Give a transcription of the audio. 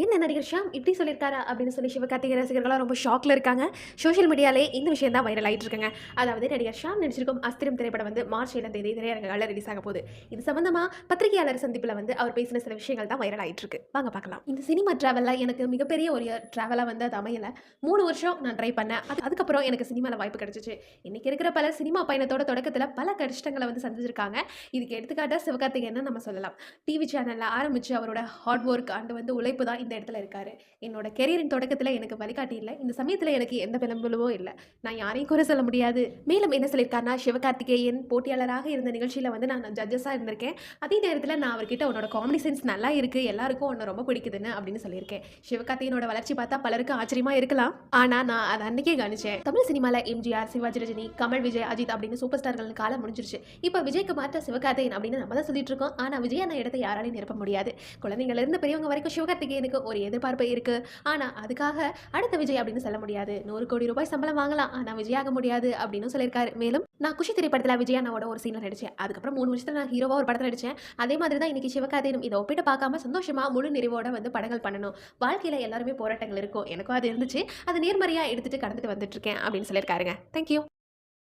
என்ன நடிகர் ஷாம் இப்படி சொல்லியிருக்காரா அப்படின்னு சொல்லி சிவகார்த்திகை ரசிகர்களாக ரொம்ப ஷாக்கில் இருக்காங்க. சோஷியல் மீடியாலே இந்த விஷயம் தான் வைரல் ஆகிட்டு இருக்காங்க அதாவது நடிகர் ஷாம் நடிச்சிருக்கும் அஸ்திரம் திரைப்படம் வந்து மார்ச் ஏழாம் தேதி திரையரங்குகளில் ரிலீஸ் ஆக போகுது. இது சம்பந்தமா பத்திரிகையாளர் சந்திப்பில் வந்து அவர் பேசின சில விஷயங்கள் தான் வைரல் ஆகிட்டு இருக்கு வாங்க பார்க்கலாம். இந்த சினிமா ட்ராவலில் எனக்கு மிகப்பெரிய ஒரு ட்ராவலாக வந்து அது அமையலை. மூணு வருஷம் நான் ட்ரை பண்ணேன். அது அதுக்கப்புறம் எனக்கு சினிமாவில் வாய்ப்பு கிடைச்சிச்சு. இன்னைக்கு இருக்கிற பல சினிமா பயணத்தோட தொடக்கத்தில் பல கஷ்டங்களை வந்து சந்திச்சிருக்காங்க. இதுக்கு எடுத்துக்காட்டாக சிவகார்த்திகேயன் நம்ம சொல்லலாம். டிவி சேனலில் ஆரம்பித்து அவரோட ஹார்ட் ஒர்க் அண்டு வந்து உழைப்பு தான் இந்த இடத்துல இருக்காரு. என்னோட கெரியரின் தொடக்கத்தில் எனக்கு வழிகாட்டி இல்லை. இந்த சமயத்தில் எனக்கு எந்த விளம்பலவோ இல்லை. நான் யாரையும் குறை சொல்ல முடியாது. மேலும் என்ன சொல்லியிருக்காருனா சிவகார்த்திகேயன் போட்டியாளராக இருந்த நிகழ்ச்சியில் வந்து நான் ஜட்ஜஸாக இருந்திருக்கேன். அதே நேரத்தில் நான் அவர்கிட்ட உன்னோட காமெடி சென்ஸ் நல்லா இருக்குது எல்லாருக்கும் உன்னை ரொம்ப பிடிக்குதுன்னு அப்படின்னு சொல்லியிருக்கேன். சிவகார்த்திகேயனோட வளர்ச்சி பார்த்தா பலருக்கு ஆச்சரியமாக இருக்கலாம். ஆனால் நான் அதை அன்றைக்கே கவனிச்சேன். தமிழ் சினிமாவில் எம்ஜிஆர் சிவாஜி ரஜினி கமல் விஜய் அஜித் அப்படின்னு சூப்பர் ஸ்டார்கள் காலம் முடிஞ்சிருச்சு. இப்போ விஜய்க்கு மாற்ற சிவகார்த்திகேயன் அப்படின்னு நம்ம தான் சொல்லிட்டு இருக்கோம். ஆனால் விஜய் அந்த இடத்தை யாராலையும் நிரப்ப முடியாது. குழந்தைங்கள்லேருந்து பெரியவங்க வரைக்கும் சிவகார்த்திகேயனுக்கு ஒரு எதிர்பார்ப்பு இருக்கு. ஆனால் அதுக்காக அடுத்த விஜய் அப்படின்னு சொல்ல முடியாது. நூறு கோடி ரூபாய் சம்பளம் வாங்கலாம். ஆனால் விஜயாக முடியாது அப்படின்னு சொல்லியிருக்காரு. மேலும் நான் குஷி திரைப்படத்தில் விஜய் அண்ணாவோட ஒரு சீனில் நடித்தேன் அதுக்கப்புறம் மூணு வருஷத்தில் நான் ஹீரோவாக ஒரு படத்தில் நடித்தேன் அதே மாதிரி தான் இன்னைக்கு சிவகார்த்திகேயனும் இதை ஒப்பிட்டு பார்க்காம சந்தோஷமா முழு நிறைவோட வந்து படங்கள் பண்ணணும். வாழ்க்கையில் எல்லாருமே போராட்டங்கள் இருக்கும். எனக்கும் அது இருந்துச்சு. அது நேர்மறையாக எடுத்துட்டு கடந்துட்டு வந்துட்டு இருக்கேன் அப்படின்னு சொல்லியிருக்காருங்க. தேங்க்யூ